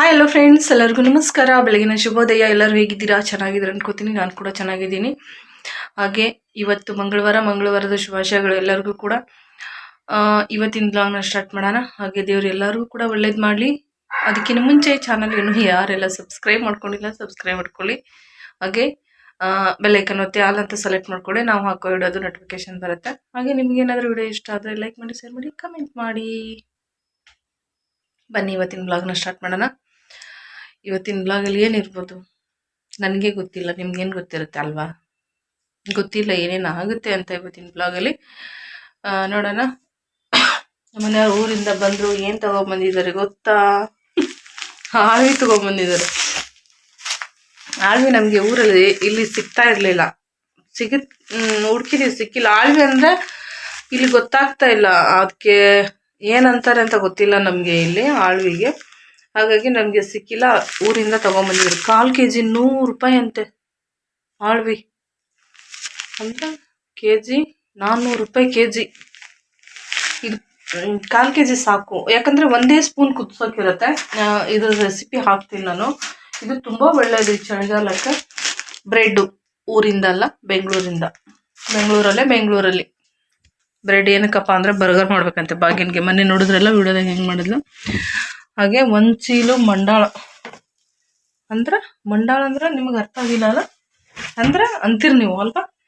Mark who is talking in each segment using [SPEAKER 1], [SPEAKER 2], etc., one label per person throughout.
[SPEAKER 1] Hi hello friends ಎಲ್ಲರಿಗೂ ನಮಸ್ಕಾರ. ಬೆಳಗಿನ ಶುಭೋದಯ. ಎಲ್ಲರೂ ಹೇಗಿದ್ದೀರಾ? ಚೆನ್ನಾಗಿದ್ದೀರಾ ಅನ್ಕೋತೀನಿ. ನಾನು ಕೂಡ ಚೆನ್ನಾಗಿದ್ದೀನಿ. ಹಾಗೆ ಇವತ್ತು ಮಂಗಳವಾರ, ಮಂಗಳವಾರದ ಶುಭಾಶಯಗಳು ಎಲ್ಲರಿಗೂ ಕೂಡ. ಇವತ್ತಿನ ಬ್ಲಾಗ್ನ ಸ್ಟಾರ್ಟ್ ಮಾಡೋಣ. ಹಾಗೆ ದೇವರು ಎಲ್ಲರಿಗೂ ಕೂಡ ಒಳ್ಳೇದು ಮಾಡಲಿ. ಅದಕ್ಕಿಂತ ಮುಂಚೆ ಚಾನಲ್ ಏನು ಯಾರೆಲ್ಲ ಸಬ್ಸ್ಕ್ರೈಬ್ ಮಾಡ್ಕೊಂಡಿಲ್ಲ ಸಬ್ಸ್ಕ್ರೈಬ್ ಮಾಡ್ಕೊಳ್ಳಿ. ಹಾಗೆ ಬೆಲ್ಲೈಕನ್ ಒತ್ತಿ ಆಲ್ ಅಂತ ಸೆಲೆಕ್ಟ್ ಮಾಡ್ಕೊಳ್ಳಿ. ನಾವು ಹಾಕೋ ಇಡೋದು ನೋಟಿಫಿಕೇಶನ್ ಬರುತ್ತೆ. ಹಾಗೆ ನಿಮ್ಗೆ ಏನಾದರೂ ವಿಡಿಯೋ ಇಷ್ಟ ಆದರೆ ಲೈಕ್ ಮಾಡಿ ಶೇರ್ ಮಾಡಿ ಕಮೆಂಟ್ ಮಾಡಿ. ಬನ್ನಿ, ಇವತ್ತಿನ ಬ್ಲಾಗ್ನ ಸ್ಟಾರ್ಟ್ ಮಾಡೋಣ. ಇವತ್ತಿನ ಬ್ಲಾಗಲ್ಲಿ ಏನಿರ್ಬೋದು? ನನಗೆ ಗೊತ್ತಿಲ್ಲ, ನಿಮ್ಗೇನು ಗೊತ್ತಿರುತ್ತೆ ಅಲ್ವಾ? ಗೊತ್ತಿಲ್ಲ, ಏನೇನು ಆಗುತ್ತೆ ಅಂತ ಇವತ್ತಿನ ಬ್ಲಾಗಲ್ಲಿ ನೋಡೋಣ. ನಮ್ಮನೆ ಊರಿಂದ ಬಂದರು ಏನು ತೊಗೊಂಬಂದಿದ್ದಾರೆ ಗೊತ್ತಾ? ಆಳ್ವಿ ತೊಗೊಂಬಂದಿದ್ದಾರೆ. ಆಳ್ವಿ ನಮಗೆ ಊರಲ್ಲಿ ಇಲ್ಲಿ ಸಿಗ್ತಾ ಇರಲಿಲ್ಲ. ಸಿಗ ಹುಡ್ಕಿದೀವಿ, ಸಿಕ್ಕಿಲ್ಲ. ಆಳ್ವಿ ಅಂದರೆ ಇಲ್ಲಿ ಗೊತ್ತಾಗ್ತಾ ಇಲ್ಲ. ಅದಕ್ಕೆ ಏನಂತಾರೆ ಅಂತ ಗೊತ್ತಿಲ್ಲ ನಮಗೆ ಇಲ್ಲಿ ಆಳ್ವಿಗೆ. ಹಾಗಾಗಿ ನಮಗೆ ಸಿಕ್ಕಿಲ್ಲ, ಊರಿಂದ ತಗೊಂಬಂದಿದ್ರು. ಕಾಲು ಕೆ ಜಿ ನೂರು ರೂಪಾಯಿ ಅಂತೆ. ಆಳ್ವಿ. ಅಂದ್ರೆ ಕೆ ಜಿ ನಾನ್ನೂರು ರೂಪಾಯಿ ಕೆ ಜಿ ಇದು ಕಾಲು ಕೆ ಜಿ ಸಾಕು. ಯಾಕಂದರೆ ಒಂದೇ ಸ್ಪೂನ್ ಕುದಿಸೋಕಿರುತ್ತೆ. ಇದು ರೆಸಿಪಿ ಹಾಕ್ತೀನಿ ನಾನು. ಇದು ತುಂಬ ಒಳ್ಳೆಯದು ಚಳಿಗಾಲಕ್ಕೆ. ಬ್ರೆಡ್ಡು ಊರಿಂದ ಅಲ್ಲ, ಬೆಂಗಳೂರಿಂದ. ಬೆಂಗಳೂರಲ್ಲೇ ಬೆಂಗಳೂರಲ್ಲಿ. ಬ್ರೆಡ್ ಏನಕ್ಕಪ್ಪ ಅಂದರೆ ಬರ್ಗರ್ ಮಾಡ್ಬೇಕಂತೆ. ಬಾಗಿನ್ಗೆ ಮೊನ್ನೆ ನೋಡಿದ್ರಲ್ಲ, ವಿಡಿಯೋದಾಗ ಹೆಂಗೆ ಮಾಡಿದ್ಲು? ಹಾಗೆ ಒಂದು ಚೀಲು ಮಂಡಾಳ. ಅಂದ್ರೆ ಮಂಡಾಳ ಅಂದ್ರೆ ನಿಮಗೆ ಅರ್ಥ ಆಗಿಲ್ಲ ಅಲ್ಲ? ಅಂದ್ರೆ ಅಂತೀರಿ ನೀವು ಅಲ್ವಾ?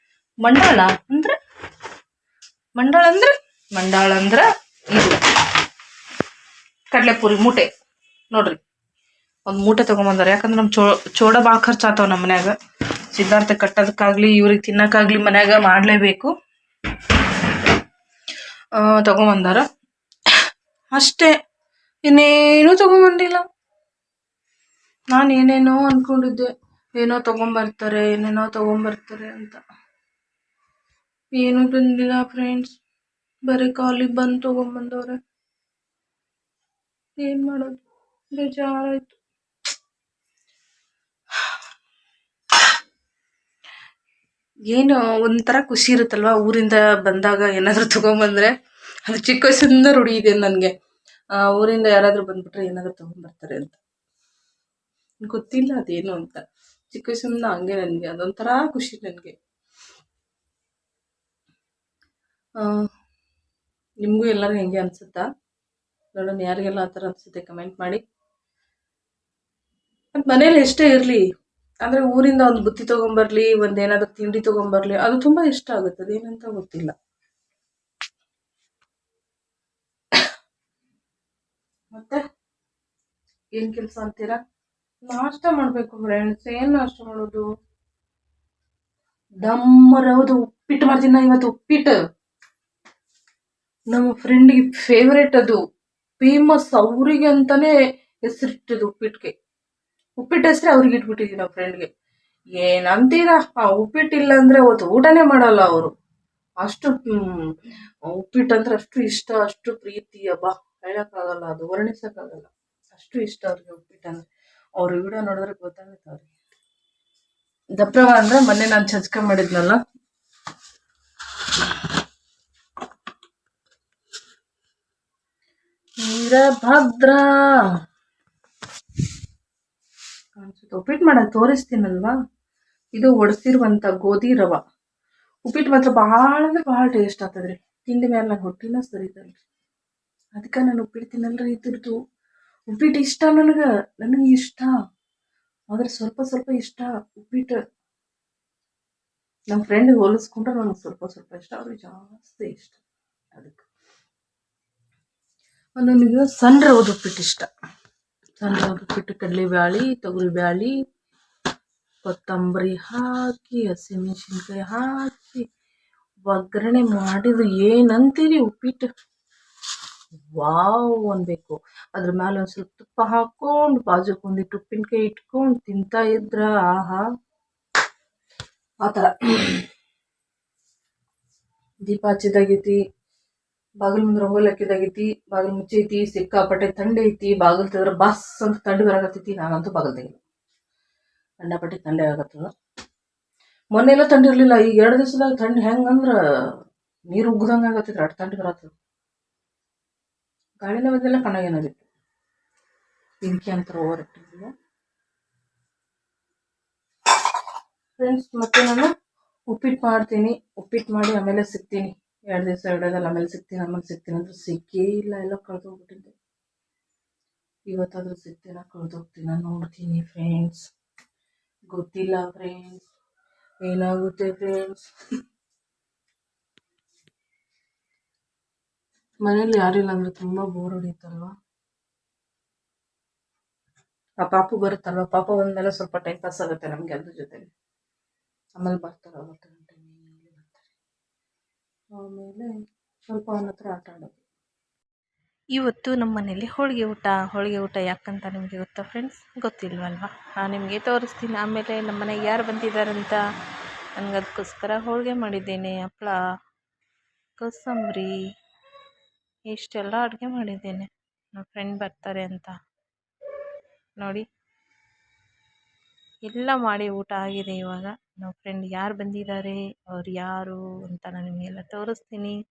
[SPEAKER 1] ಮಂಡಾಳ ಅಂದ್ರೆ ಮಂಡಾಳ ಅಂದ್ರೆ ಮಂಡಾಳ ಅಂದ್ರೆ ಇದು ಕಡಲೆಪುರಿ ಮೂಟೆ. ನೋಡ್ರಿ. ಒಂದು ಮೂಟೆ ತೊಗೊಂಬಂದಾರೆ. ಯಾಕಂದ್ರೆ ನಮ್ಮ ಚೋ, ಚೋಡ ಭಾಳ ಖರ್ಚಾಗ್ತಾವ ನಮ್ಮ ಮನ್ಯಾಗ. ಸಿದ್ಧಾರ್ಥ ಕಟ್ಟೋದಕ್ಕಾಗ್ಲಿ, ಇವ್ರಿಗೆ ತಿನ್ನೋಕ್ಕಾಗ್ಲಿ ಮನ್ಯಾಗ ಮಾಡಲೇಬೇಕು. ತಗೊಂಬಂದಾರ. ಅಷ್ಟೇ. ಇನ್ನೇನು ತಗೊಂಬಂದಿಲ್ಲ. ನಾನು ಏನೇನೋ ಅನ್ಕೊಂಡಿದ್ದೆ. ಏನೋ ತಗೊಂಬರ್ತಾರೆ, ಏನೇನೋ ತಗೊಂಬರ್ತಾರೆ ಅಂತ. ಏನೂ ಬಂದಿಲ್ಲ ಫ್ರೆಂಡ್ಸ್ ಬರೀ ಕಾಲಿಗೆ ಬಂದು ತಗೊಂಬಂದವ್ರೆ. ಏನ್ ಮಾಡೋದು? ಬೇಜಾರಾಯ್ತು. ಏನು ಒಂಥರ ಖುಷಿ ಇರುತ್ತಲ್ವಾ ಊರಿಂದ ಬಂದಾಗ ಏನಾದರೂ ತಗೊಂಬಂದ್ರೆ? ಅದು ಚಿಕ್ಕ ವಯಸ್ಸಿಂದ ರೂಢಿ ಇದೆ ನನಗೆ. ಊರಿಂದ ಯಾರಾದರೂ ಬಂದ್ಬಿಟ್ರೆ ಏನಾದರೂ ತಗೊಂಬರ್ತಾರೆ ಅಂತ. ಗೊತ್ತಿಲ್ಲ ಅದೇನು ಅಂತ. ಚಿಕ್ಕ ವಯಸ್ಸಿಂದ ಹಂಗೆ ನನಗೆ, ಅದೊಂಥರ ಖುಷಿ ನನಗೆ. ನಿಮಗೂ ಎಲ್ಲರೂ ಹೆಂಗೆ ಅನಿಸುತ್ತಾ? ನೋಡೋಣ, ಯಾರಿಗೆಲ್ಲ ಆ ಥರ ಅನಿಸುತ್ತೆ ಕಮೆಂಟ್ ಮಾಡಿ. ಮತ್ತು ಮನೇಲಿ ಎಷ್ಟೇ ಇರಲಿ, ಅಂದರೆ ಊರಿಂದ ಒಂದು ಬುತ್ತಿ ತೊಗೊಂಬರ್ಲಿ ಒಂದು ಏನಾದರೂ ತಿಂಡಿ ತೊಗೊಂಬರ್ಲಿ, ಅದು ತುಂಬ ಇಷ್ಟ ಆಗುತ್ತೆ, ಅದೇನಂತ ಗೊತ್ತಿಲ್ಲ. ಮತ್ತೆ ಏನು ಕೆಲಸ ಅಂತೀರಾ? ನಾಷ್ಟ ಮಾಡಬೇಕು ಫ್ರೆಂಡ್ಸ್ ಏನು ನಾಷ್ಟ ಮಾಡೋದು? ದಮ್ಮರವುದು ಉಪ್ಪಿಟ್ಟು ಮಾಡ್ತೀನಿ ನಾ ಇವತ್ತು ಉಪ್ಪಿಟ್ಟು. ನಮ್ಮ ಫ್ರೆಂಡಿಗೆ ಫೇವ್ರೇಟ್ ಅದು. ಫೇಮಸ್ ಅವರಿಗೆ ಅಂತಾನೆ ಹೆಸರಿಟ್ಟದು ಉಪ್ಪಿಟ್ಟಿಗೆ ಉಪ್ಪಿಟ್ಟು ಹೆಸರೇ ಅವ್ರಿಗೆ ಇಟ್ಬಿಟ್ಟಿದ್ವಿ ನಮ್ಮ ಫ್ರೆಂಡ್ಗೆ ಏನಂತೀರಾ ಉಪ್ಪಿಟ್ಟಿಲ್ಲ ಅಂದರೆ ಅವತ್ತು ಊಟನೇ ಮಾಡಲ್ಲ ಅವರು. ಅಷ್ಟು ಉಪ್ಪಿಟ್ಟು ಅಂದ್ರೆ ಅಷ್ಟು ಇಷ್ಟ, ಅಷ್ಟು ಪ್ರೀತಿ, ಅಬ್ಬಾ. ಹೇಳೋಕ್ಕಾಗಲ್ಲ ಅದು ವರ್ಣಿಸೋಕ್ಕಾಗಲ್ಲ. ಅಷ್ಟು ಇಷ್ಟ ಅವ್ರಿಗೆ ಉಪ್ಪಿಟ್ಟು ಅಂದ್ರೆ ಅವ್ರ ವಿಡಿಯೋ ನೋಡಿದ್ರೆ ಗೊತ್ತಾಗುತ್ತೆ ಅವ್ರಿಗೆ. ದಪ್ರವ ಅಂದ್ರೆ ಮೊನ್ನೆ ನಾನು ಚಚ್ಕ ಮಾಡಿದ್ನಲ್ಲ? ವೀರಭದ್ರ! ಕಾಣಿಸುತ್ತೆ ಉಪ್ಪಿಟ್ಟು ಮಾಡೋದು ತೋರಿಸ್ತೀನಲ್ವಾ? ಇದು ಒಡಿಸಿರುವಂಥ ಗೋಧಿ ರವ. ಉಪ್ಪಿಟ್ಟು ಮಾತ್ರ ಭಾಳ ಅಂದ್ರೆ ಭಾಳ ಟೇಸ್ಟ್ ಆಗ್ತದ್ರಿ. ತಿಂಡಿ ಮೇಲೆ ನಾನು ಹೊಟ್ಟಿನ ಸರಿದಲ್ರಿ ಅದಕ್ಕೆ ನಾನು ಉಪ್ಪಿಟ್ಟು ತಿನ್ನಲ್ರಿ ಇದ್ರದ್ದು. ಉಪ್ಪಿಟ್ಟು ಇಷ್ಟ ನನಗೆ ನನಗೆ ಇಷ್ಟ. ಆದ್ರೆ ಸ್ವಲ್ಪ ಸ್ವಲ್ಪ ಇಷ್ಟ ಉಪ್ಪಿಟ್ಟು ನಮ್ಮ ಫ್ರೆಂಡ್ ಹೋಲಿಸ್ಕೊಂಡ್ರೆ ನನಗೆ ಸ್ವಲ್ಪ ಸ್ವಲ್ಪ ಇಷ್ಟ, ಅವ್ರಿಗೆ ಜಾಸ್ತಿ ಇಷ್ಟ ಅದಕ್ಕೆ. ನನಗೆ ಸಣ್ಣ ರವದ ಉಪ್ಪಿಟ್ಟು ಇಷ್ಟ. ಸಣ್ಣ ಉಪ್ಪಿಟ್ಟು ಕಡಲೆ ಬ್ಯಾಳಿ, ತೊಗರಿ ಬ್ಯಾಳಿ, ಕೊತ್ತಂಬರಿ ಹಾಕಿ, ಹಸಿಮೆಣಸಿನ್ಕಾಯಿ ಹಾಕಿ, ಒಗ್ಗರಣೆ ಮಾಡಿದ್ರು ಏನಂತೀರಿ ಉಪ್ಪಿಟ್ಟು ವಾವ್ ಅನ್ಬೇಕು. ಅದ್ರ ಮೇಲೆ ಒಂದು ಸ್ವಲ್ಪ ತುಪ್ಪ ಹಾಕೊಂಡು ಬಾಜುಕ್ ಒಂದಿಟ್ಟು ಉಪ್ಪಿನಕಾಯಿ ಇಟ್ಕೊಂಡು ತಿಂತಾ ಇದ್ರ, ಆಹಾ. ಆ ಥರ. ದೀಪ ಹಚ್ಚಿದಾಗೈತಿ, ಬಾಗಿಲು ಮುಂದೆ ರಂಗೋಲಿ ಹಾಕಿದಾಗೈತಿ, ಬಾಗಿಲು ಮುಚ್ಚೈತಿ, ಸಿಕ್ಕಾಪಟ್ಟೆ ಥಂಡಿ ಐತಿ, ಬಾಗಿಲು ತೆಗೆದ್ರೆ ಬಸ್ ಅಂತ ತಂಡಿ ಬರಾಕತ್ತೈತಿ, ನಾನಂತೂ ಬಾಗಿಲು ತೆಗಿಲ್ಲ. ಕಂಡಪಟ್ಟೆ ತಂಡೆ ಆಗತ್ತದ. ಮೊನ್ನೆಲ್ಲ ಥಂಡಿ ಇರಲಿಲ್ಲ, ಈಗ ಎರಡು ದಿವಸದಾಗ ತಂಡ ಹೆಂಗಂದ್ರೆ ನೀರು ಉಗ್ದಂಗೆ ಆಗತ್ತೈತಿ ಅಷ್ಟು ತಂಡಿ ಬರತ್ತದ ಗಾಳಿನ ಬಂದಿಲ್ಲ ಕಣ್ಣಾಗ ಏನಾದಿತ್ತು ಬೆಂಕಿ ಅಂತ ಓವರ್ ಇಟ್ಟಿದ್ದೀವಿ ಫ್ರೆಂಡ್ಸ್ ಮತ್ತೆ ನಾನು ಉಪ್ಪಿಟ್ಟು ಮಾಡ್ತೀನಿ. ಉಪ್ಪಿಟ್ಟು ಮಾಡಿ ಆಮೇಲೆ ಸಿಗ್ತೀನಿ. ಎರಡು ದಿವಸ ಇಡೋದಲ್ಲ ಆಮೇಲೆ ಸಿಗ್ತೀನಿ ಆಮೇಲೆ ಸಿಗ್ತೀನಿ ಅಂದ್ರೆ ಸಿಕ್ಕೇ ಇಲ್ಲ, ಎಲ್ಲ ಕಳೆದೋಗ್ಬಿಟ್ಟಿದ್ದೆ ಇವತ್ತಾದ್ರೂ ಸಿಗ್ತೀನ? ಕಳೆದೋಗ್ತೀನ? ನೋಡ್ತೀನಿ ಫ್ರೆಂಡ್ಸ್ ಗೊತ್ತಿಲ್ಲ ಫ್ರೆಂಡ್ಸ್ ಏನಾಗುತ್ತೆ ಫ್ರೆಂಡ್ಸ್ ಮನೇಲಿ ಯಾರಿಲ್ಲ ಅಂದ್ರೆ ತುಂಬಾ ಬೋರ್ ಹೊಡಿಯುತ್ತಲ್ವಾ? ಆ ಪಾಪು ಬರುತ್ತಲ್ವ? ಪಾಪ ಬಂದ್ಮೇಲೆ ಸ್ವಲ್ಪ ಟೈಮ್ ಪಾಸ್ ಆಗುತ್ತೆ ನಮ್ಗೆ ಅದ್ರ ಜೊತೆ ಆಮೇಲೆ ಬರ್ತಾರೆ ಅವತ್ತು ಗಂಟೆ ಆಮೇಲೆ ಸ್ವಲ್ಪ ಅವನ ಹತ್ರ ಆಟ ಆಡೋದು.
[SPEAKER 2] ಇವತ್ತು ನಮ್ಮ ಮನೇಲಿ ಹೋಳಿಗೆ ಊಟ. ಹೋಳಿಗೆ ಊಟ ಯಾಕಂತ ನಿಮಗೆ ಗೊತ್ತಾ ಫ್ರೆಂಡ್ಸ್ ಗೊತ್ತಿಲ್ವಲ್ವಾ? ನಾನು ನಿಮಗೆ ತೋರಿಸ್ತೀನಿ. ಆಮೇಲೆ ನಮ್ಮ ಮನೆಗೆ ಯಾರು ಬಂದಿದ್ದಾರಂತ ನನಗೆ ಅದಕ್ಕೋಸ್ಕರ ಹೋಳಿಗೆ ಮಾಡಿದ್ದೇನೆ. ಹಪ್ಪಳ ಕೋಸಂಬರಿ. ಇಷ್ಟೆಲ್ಲ ಅಡುಗೆ ಮಾಡಿದ್ದೇನೆ. ನಮ್ಮ ಫ್ರೆಂಡ್ ಬರ್ತಾರೆ ಅಂತ. ನೋಡಿ. ಎಲ್ಲ ಮಾಡಿ ಊಟ ಆಗಿದೆ ಇವಾಗ. ನಮ್ಮ ಫ್ರೆಂಡ್ ಯಾರು ಬಂದಿದ್ದಾರೆ, ಅವ್ರು ಯಾರು ಅಂತ ನಾನು ನಿಮಗೆಲ್ಲ ತೋರಿಸ್ತೀನಿ.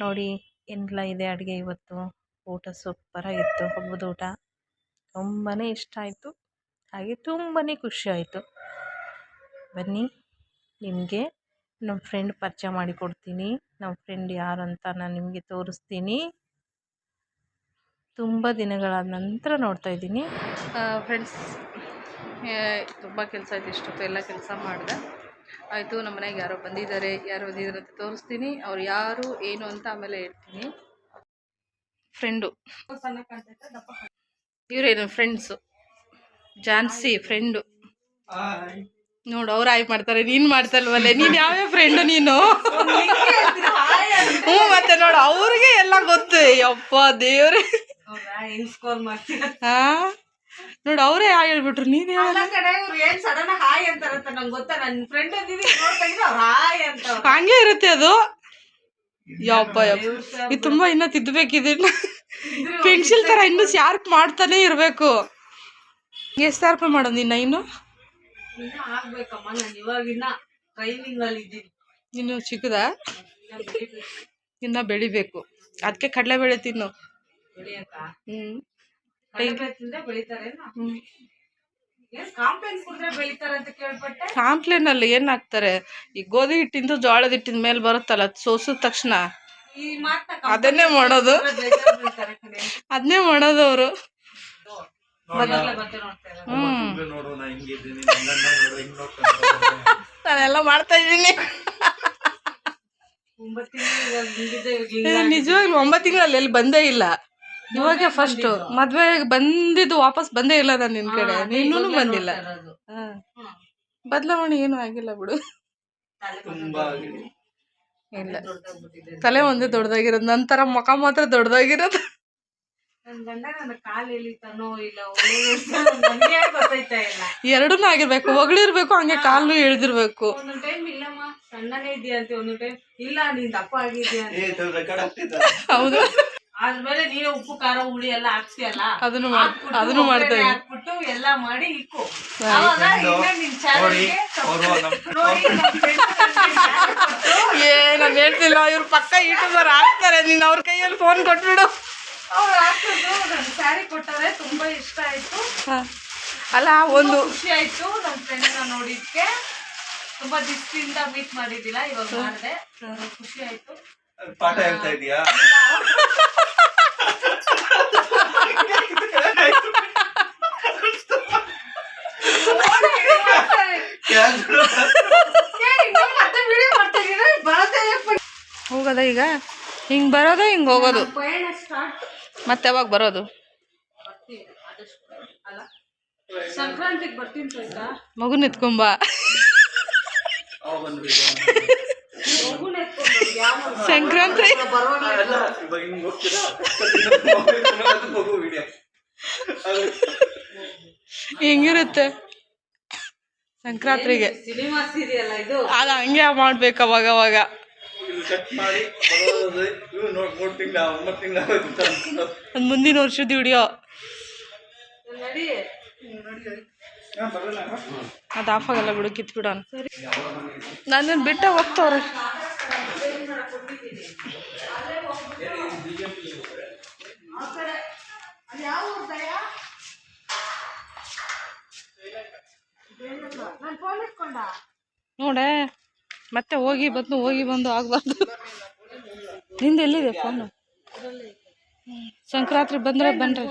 [SPEAKER 2] ನೋಡಿ ಏನೆಲ್ಲ ಇದೆ ಅಡುಗೆ ಇವತ್ತು. ಊಟ ಸೂಪರಾಗಿತ್ತು ಹಬ್ಬದ ಊಟ. ತುಂಬಾ ಇಷ್ಟ ಆಯಿತು. ಹಾಗೆ ತುಂಬಾ ಖುಷಿ ಆಯಿತು. ಬನ್ನಿ, ನಿಮಗೆ ನಮ್ಮ ಫ್ರೆಂಡ್ ಪರಿಚಯ ಮಾಡಿಕೊಡ್ತೀನಿ ನಮ್ಮ ಫ್ರೆಂಡ್ ಯಾರು ಅಂತ ನಾನು ನಿಮಗೆ ತೋರಿಸ್ತೀನಿ. ತುಂಬ ದಿನಗಳಾದ ನಂತರ ನೋಡ್ತಾ ಇದ್ದೀನಿ.
[SPEAKER 1] ಫ್ರೆಂಡ್ಸ್ ತುಂಬ ಕೆಲಸ ಆಯಿತು ಇಷ್ಟೊತ್ತು ಎಲ್ಲ ಕೆಲಸ ಮಾಡಿದೆ. ಆಯಿತು ನಮ್ಮ ಮನೆಗೆ ಯಾರೋ ಬಂದಿದ್ದಾರೆ ಯಾರು ಬಂದಿದ್ದಾರೆ ಅಂತ ತೋರಿಸ್ತೀನಿ. ಅವ್ರು ಯಾರು ಏನು ಅಂತ ಆಮೇಲೆ ಹೇಳ್ತೀನಿ. ಫ್ರೆಂಡು. ಇವರೇನು ಫ್ರೆಂಡ್ಸು ಜಾನ್ಸಿ ಫ್ರೆಂಡು ನೋಡು ಅವ್ರು ಆಯ್ ಮಾಡ್ತಾರೆ ನೀನು ಮಾಡ್ತಲ್ವಲ್ಲ ನೀನು ಯಾವ್ಯಾವ ಫ್ರೆಂಡು ನೀನು? ಹ್ಞೂ ಮತ್ತೆ ನೋಡು ಅವ್ರಿಗೆ ಎಲ್ಲ ಗೊತ್ತು ಯಪ್ಪ ದೇವ್ರೆ. ಹಾ ನೋಡು ಅವರೇ ಆ ಹೇಳ್ಬಿಟ್ರು ನೀನ್
[SPEAKER 3] ಹಾಯ್ ಹಾಯ್
[SPEAKER 1] ಹಂಗೆ ಇರುತ್ತೆ ಅದು. ಯಪ್ಪ ಯಪ್ಪ. ಇದು ತುಂಬಾ ಇನ್ನ ತಿದ್ದಬೇಕಿದೆ ಪೆನ್ಸಿಲ್ ತರ ಇನ್ನು ಶಾರ್ಪ್ ಮಾಡ್ತಾನೆ ಇರ್ಬೇಕು. ಎಷ್ಟು ಶಾರ್ಪ್ ಮಾಡೋದು ನಿನ್ನ ಇನ್ನು?
[SPEAKER 3] ಇನ್ನ ಆಗ್ಬೇಕಮ್ಮ ನಾನು ಇವಾಗಿನ್ನ ಟ್ರೈನಿಂಗ್ ಅಲ್ಲಿ ಇದ್ದೀನಿ.
[SPEAKER 1] ಇನ್ನು ಚಿಕ್ಕದ?
[SPEAKER 3] ಇನ್ನ ಬೆಳಿಬೇಕು.
[SPEAKER 1] ಅದಕ್ಕೆ ಕಡಲೆಬೇಳೆ ತಿನ್ನು.
[SPEAKER 3] ಬೆಳಿಯಕ್ಕ
[SPEAKER 1] ಹ್ಮ್.
[SPEAKER 3] ಕಡಲೆ ತಿಂದ್ರೆ ತಿನ್ನು
[SPEAKER 1] ಹ್ಮ್.
[SPEAKER 3] ಬೆಳಿತಾರೆ
[SPEAKER 1] ಕಾಂಪ್ಲೇನ್ ಅಲ್ಲಿ ಏನ್ ಹಾಕ್ತಾರೆ? ಈ ಗೋಧಿ ಹಿಟ್ಟಿಂದ ಜೋಳದ ಹಿಟ್ಟಿನ ಮೇಲೆ ಬರುತ್ತಲ್ಲ ಸೋಸಿದ ತಕ್ಷಣ. ಅದನ್ನೇ ಮಾಡೋದು. ಅದನ್ನೇ ಮಾಡೋದು ಅವರು. ನಾನೆಲ್ಲ ಮಾಡ್ತಾ ಇದ್ದೀನಿ. ನಿಜವಾಗ್ಲೂ ಒಂಬತ್ತು ತಿಂಗಳಲ್ಲಿ ಎಲ್ಲಿ ಬಂದೇ ಇಲ್ಲ. ಇವಾಗ ಫಸ್ಟ್ ಮದ್ವೆ ಬಂದಿದ್ದು ವಾಪಸ್ ಬಂದೇ ಇಲ್ಲ ನಾನು ನಿನ್ ಕಡೆ. ನೀನು ಬಂದಿಲ್ಲ. ಬದಲಾವಣೆ ಏನು ಆಗಿಲ್ಲ ಬಿಡು. ಇಲ್ಲ. ತಲೆ ಒಂದೇ ದೊಡ್ಡದಾಗಿರೋದು. ನಂತರ ಮುಖ ಮಾತ್ರ ದೊಡ್ಡದಾಗಿರೋದು.
[SPEAKER 3] ನನ್ ಗಂಡ ನನ್ನ ಕಾಲ್ ಎಳಿತಾನೋ ಇಲ್ಲ ಒಳ್ಳೆ ನನಗೆ ಗೊತ್ತೈತಾ ಇಲ್ಲ.
[SPEAKER 1] ಎರಡೂ ಆಗಿರ್ಬೇಕು ಹೊಗಳಿರ್ಬೇಕು ಹಂಗೆ ಕಾಲು ಎಳ್ದಿರ್ಬೇಕು.
[SPEAKER 3] ಒಂದೊಂದ್ ಟೈಮ್ ಇಲ್ಲಮ್ಮ ಸಣ್ಣನೇ ಇದೆಯಾ ಅಂತ ಒಂದೊಂದ್ ಟೈಮ್ ಇಲ್ಲ ನೀನ್ ದಪ್ಪ ಆಗಿದ್ಯಾ ಅಂತ.
[SPEAKER 1] ಹೌದು.
[SPEAKER 3] ಆದ್ಮೇಲೆ ನೀವೇ ಉಪ್ಪು ಖಾರ ಹುಳಿ ಎಲ್ಲ ಹಾಕ್ತಿಯಲ್ಲ?
[SPEAKER 1] ಅದನ್ನು ಮಾಡ್-
[SPEAKER 3] ಹಾಕ್ಬಿಟ್ಟು
[SPEAKER 1] ಅದನ್ನು ಮಾಡ್ತಾ ಇದ್ದೀನಿ.
[SPEAKER 3] ಹಾಕ್ಬಿಟ್ಟು ಎಲ್ಲ ಮಾಡಿ ಇಕ್ಕು. ಅವಾಗ ಇನ್ನ ನಿನ್
[SPEAKER 4] ನೋಡಿ
[SPEAKER 3] ಚಾನಲ್ಗೆ
[SPEAKER 4] ಅವರು ನಮ್ಮ
[SPEAKER 3] ನೋಡಿ ನಮ್ friend ನನ್ಗೆ ಕೊಟ್ಟು
[SPEAKER 1] ಏ ನಾನು ಹೇಳ್ತಿಲ್ಲ ಇವ್ರು ಪಕ್ಕ ಯೂಟ್ಯೂಬರ್ ಆಗ್ತಾರೆ ನೀನು ಅವ್ರ ಕೈಯಲ್ಲಿ ಫೋನ್ ಕೊಟ್ಬಿಡು.
[SPEAKER 3] ಅವ್ರು ಸ್ಯಾರಿ ಕೊಟ್ಟಾರೆ ತುಂಬಾ ಇಷ್ಟ ಆಯ್ತು.
[SPEAKER 1] ಹಾ. ಅಲ್ಲ ಒಂದು
[SPEAKER 3] ಖುಷಿ ಆಯ್ತು ನನ್ನ ಫ್ರೆಂಡ್ನ ನೋಡಿದ್ಕೆ. ತುಂಬಾ ದಿಸ್ತಿಂದ ಮೀಟ್ ಮಾಡಿದ್ದಿಲ್ಲ ಇವಾಗ ಮಾಡಿದೆ. ಖುಷಿ ಆಯ್ತು.
[SPEAKER 4] ಪಾಠ ಹೇಳ್ತಾ ಇದೀಯಾ
[SPEAKER 1] ಹೋಗೋದ ಈಗ? ಹಿಂಗ್ ಬರೋದು ಹಿಂಗ್ ಹೋಗೋದು?
[SPEAKER 3] ಪಯಣ ಸ್ಟಾರ್ಟ್
[SPEAKER 1] ಮತ್ತೆ ಯಾವಾಗ ಬರೋದು?
[SPEAKER 3] ಮಗು ಯಾವ
[SPEAKER 1] ಸಂಕ್ರಾಂತಿ. ಹಿಂಗಿರುತ್ತೆ ಸಂಕ್ರಾಂತಿಗೆ ಅದು ಹಂಗೆ ಮಾಡ್ಬೇಕು ಅವಾಗ ಅವಾಗ
[SPEAKER 4] ಕಟ್ ಮಾಡಿ ಮೂರು ತಿಂಗಳ ಒಂಬತ್ತು ತಿಂಗಳ
[SPEAKER 1] ಮುಂದಿನ ವರ್ಷದ ವಿಡಿಯೋ. ಅದು ಆಫ್ ಆಗಲ್ಲ ಬಿಡು ಕಿತ್ ಬಿಡೋಣ ನಾನು ಬಿಟ್ಟ ಹೋಗ್ತಾವ್ರೆ
[SPEAKER 2] ನೋಡೇ. ಮತ್ತೆ ಹೋಗಿ ಬಂದು ಹೋಗಿ ಬಂದು ಆಗ್ಬಾರ್ದು. ನಿಂದ ಎಲ್ಲಿದೆ ಫೋನು ಸಂಕ್ರಾಂತಿ ಬಂದ್ರೆ ಬನ್ರಿ.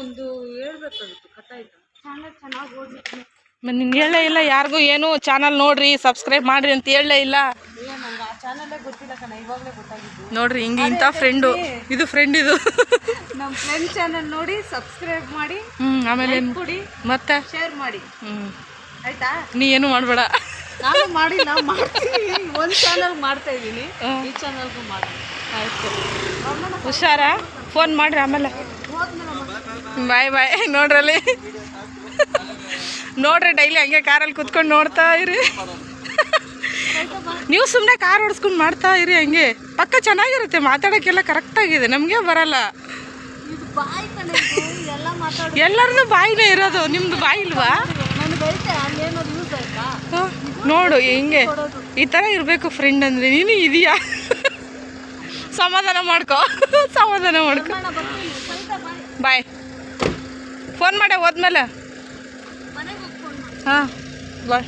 [SPEAKER 2] ನಿನ್ಗೆ ಹೇಳೇ ಇಲ್ಲ ಯಾರಿಗೂ ಏನು ಚಾನಲ್ ನೋಡ್ರಿ ಸಬ್ಸ್ಕ್ರೈಬ್ ಮಾಡ್ರಿ ಅಂತ ಹೇಳಲೇ ಇಲ್ಲ. ನೋಡ್ರಿ ಹಿಂಗೆ ಇಂಥ ಫ್ರೆಂಡು ಇದು ಫ್ರೆಂಡ್ ಇದು.
[SPEAKER 3] ನಮ್ಮ ಫ್ರೆಂಡ್ ಚಾನಲ್ ನೋಡಿ ಸಬ್ಸ್ಕ್ರೈಬ್ ಮಾಡಿ
[SPEAKER 2] ಹ್ಮ್ ಆಮೇಲೆ ಮತ್ತೆ?
[SPEAKER 3] ಶೇರ್ ಮಾಡಿ.
[SPEAKER 2] ಹ್ಮ್.
[SPEAKER 3] ಆಯ್ತಾ?
[SPEAKER 2] ನೀ ಏನು ಮಾಡಬೇಡ.
[SPEAKER 3] ನಾನು ಮಾಡಿ ನಾವು ಮಾಡ್ತೀನಿ. ಒಂದು ಚಾನಲ್ ಮಾಡ್ತಾ ಇದ್ದೀನಿ. ಈ ಚಾನಲ್ಗೂ ಮಾಡ್ತೀನಿ.
[SPEAKER 2] ಆಯ್ತು. ಹುಷಾರಾ? ಫೋನ್ ಮಾಡ್ರಿ ಆಮೇಲೆ. ಬಾಯ್ ಬಾಯ್ ನೋಡ್ರಲ್ಲಿ. ನೋಡ್ರಿ ಡೈಲಿ ಹಂಗೆ ಕಾರಲ್ಲಿ ಕುತ್ಕೊಂಡು ನೋಡ್ತಾ ಇರಿ. ನೀವು ಸುಮ್ಮನೆ ಕಾರ್ ಓಡಿಸ್ಕೊಂಡು ಮಾಡ್ತಾ ಇರಿ ಹಂಗೆ. ಪಕ್ಕ ಚೆನ್ನಾಗಿರುತ್ತೆ ಮಾತಾಡೋಕ್ಕೆಲ್ಲ ಕರೆಕ್ಟಾಗಿದೆ ನಮಗೆ ಬರಲ್ಲ.
[SPEAKER 3] ಇದು ಬಾಯಿ ಕಣೆ ಇದು, ಎಲ್ಲ ಮಾತಾಡೋದು.
[SPEAKER 2] ಎಲ್ಲರದು ಬಾಯಿನೇ ಇರೋದು. ನಿಮ್ದು ಬಾಯಿ ಇಲ್ವಾ? ನೋಡು, ಹಿಂಗೆ. ಈ ಥರ ಇರಬೇಕು ಫ್ರೆಂಡ್ ಅಂದರೆ. ನೀನು ಇದೆಯಾ? ಸಮಾಧಾನ ಮಾಡ್ಕೋ. ಸಮಾಧಾನ ಮಾಡ್ಕೊ.
[SPEAKER 3] ಬಾಯ್
[SPEAKER 2] ಫೋನ್ ಮಾಡೇ, ಹೋದ್ಮೇಲೆ. ಹಾಂ ಬಾಯ್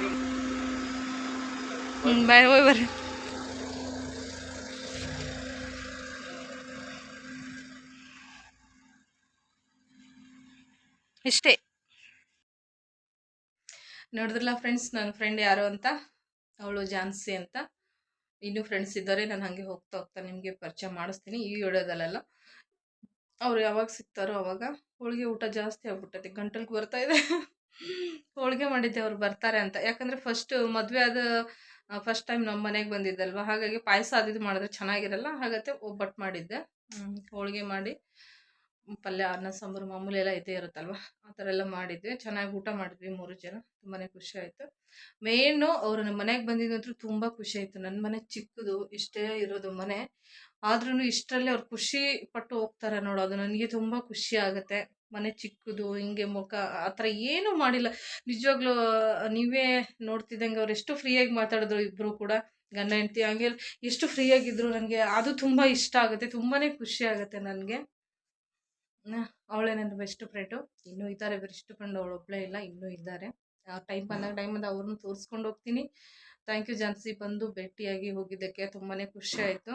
[SPEAKER 2] ಹ್ಞೂ ಬಾಯ್ ಹೋಗಿ ಬರ್ರಿ. ಇಷ್ಟೇ.
[SPEAKER 1] ನೋಡಿದ್ರಲ್ಲ ಫ್ರೆಂಡ್ಸ್ ನನ್ನ ಫ್ರೆಂಡ್ ಯಾರು ಅಂತ? ಅವಳು ಜಾನ್ಸಿ ಅಂತ. ಇನ್ನೂ ಫ್ರೆಂಡ್ಸ್ ಇದ್ದಾರೆ ನಾನು ಹಾಗೆ ಹೋಗ್ತಾ ಹೋಗ್ತಾ ನಿಮಗೆ ಪರಿಚಯ ಮಾಡಿಸ್ತೀನಿ ಈ ವಿಡಿಯೋದಲ್ಲೆಲ್ಲ. ಅವ್ರು ಯಾವಾಗ ಸಿಗ್ತಾರೋ ಅವಾಗ ಹೋಳಿಗೆ ಊಟ ಜಾಸ್ತಿ ಆಗ್ಬಿಟ್ಟೈತೆ, ಗಂಟಲ್ಗೆ ಬರ್ತಾ ಇದೆ. ಹೋಳಿಗೆ ಮಾಡಿದ್ದೆ, ಅವ್ರು ಬರ್ತಾರೆ ಅಂತ. ಯಾಕಂದರೆ ಫಸ್ಟು ಮದುವೆ ಆದ ಫಸ್ಟ್ ಟೈಮ್ ನಮ್ಮ ಮನೆಗೆ ಬಂದಿದ್ದಲ್ವ? ಹಾಗಾಗಿ ಪಾಯಸ ಅದು ಇದು ಮಾಡಿದ್ರೆ ಚೆನ್ನಾಗಿರಲ್ಲ. ಹಾಗತ್ತೆ ಒಬ್ಬಟ್ಟು ಮಾಡಿದ್ದೆ. ಹೋಳಿಗೆ ಮಾಡಿ, ಪಲ್ಯ, ಅನ್ನ, ಸಾಂಬಾರು ಮಾಮೂಲಿ ಎಲ್ಲ ಇದೇ ಇರುತ್ತಲ್ವ? ಆ ಥರ ಎಲ್ಲ ಮಾಡಿದ್ವಿ. ಚೆನ್ನಾಗಿ ಊಟ ಮಾಡಿದ್ವಿ ಮೂರು ಜನ. ತುಂಬಾ ಖುಷಿ ಆಯಿತು. ಮೇಯ್ನು ಅವರು ನಮ್ಮ ಮನೆಗೆ ಬಂದಿದ್ದಂತೂ ತುಂಬ ಖುಷಿ ಆಯಿತು. ನನ್ನ ಮನೆ ಚಿಕ್ಕದು, ಇಷ್ಟೇ ಇರೋದು ಮನೆ. ಆದ್ರೂ ಇಷ್ಟರಲ್ಲಿ ಅವ್ರು ಖುಷಿ ಪಟ್ಟು ಹೋಗ್ತಾರೆ ನೋಡೋದು ನನಗೆ ತುಂಬ ಖುಷಿ ಆಗುತ್ತೆ. ಮನೆ ಚಿಕ್ಕದು, ಹಿಂಗೆ ಮುಖ, ಆ ಥರ ಏನೂ ಮಾಡಿಲ್ಲ. ನಿಜವಾಗ್ಲೂ, ನೀವೇ ನೋಡ್ತಿದ್ದಂಗೆ ಅವ್ರು ಎಷ್ಟು ಫ್ರೀಯಾಗಿ ಮಾತಾಡಿದ್ರು ಇಬ್ಬರು ಕೂಡ, ಗಂಡ, ಹೆಂಡ್ತಿ, ಹಂಗೆ ಎಷ್ಟು ಫ್ರೀಯಾಗಿದ್ರು ನನಗೆ ಅದು ತುಂಬ ಇಷ್ಟ ಆಗುತ್ತೆ ತುಂಬಾ ಖುಷಿ ಆಗುತ್ತೆ ನನಗೆ. ಅವಳೇ ನನ್ನ ಬೆಸ್ಟ್ ಫ್ರೆಂಡು ಇನ್ನೂ ಇದ್ದಾರೆ ಬೆಸ್ಟ್ ಫ್ರೆಂಡ್ ಅವಳು ಒಬ್ಬಳೇ ಇಲ್ಲ, ಇನ್ನೂ ಇದ್ದಾರೆ. ಟೈಮ್ ಬಂದಾಗ ಟೈಮ್ ಬಂದಾಗ ಅವ್ರನ್ನ ತೋರಿಸ್ಕೊಂಡು ಹೋಗ್ತೀನಿ. Thank you Jhansi. ಬಂದು ಭೇಟಿಯಾಗಿ ಹೋಗಿದ್ದಕ್ಕೆ ತುಂಬಾ ಖುಷಿ ಆಯಿತು.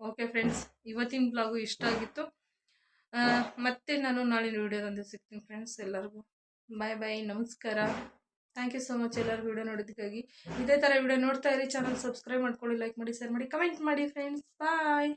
[SPEAKER 1] ಓಕೆ ಫ್ರೆಂಡ್ಸ್ ಇವತ್ತಿನ ಬ್ಲಾಗು ಇಷ್ಟ ಆಗಿತ್ತು. ಮತ್ತೆ ನಾನು ನಾಳಿನ ವಿಡಿಯೋದಂದು ಸಿಗ್ತೀನಿ ಫ್ರೆಂಡ್ಸ್ ಎಲ್ಲರಿಗೂ. ಬಾಯ್ ಬಾಯ್ ನಮಸ್ಕಾರ. ಥ್ಯಾಂಕ್ ಯು ಸೊ ಮಚ್ ಎಲ್ಲರಿಗೂ ವಿಡಿಯೋ ನೋಡೋದಕ್ಕಾಗಿ ಇದೇ ಥರ ವಿಡಿಯೋ ನೋಡ್ತಾ ಇರಿ ಚಾನಲ್ ಸಬ್ಸ್ಕ್ರೈಬ್ ಮಾಡ್ಕೊಳ್ಳಿ ಲೈಕ್ ಮಾಡಿ ಶೇರ್ ಮಾಡಿ ಕಮೆಂಟ್ ಮಾಡಿ ಫ್ರೆಂಡ್ಸ್ ಬಾಯ್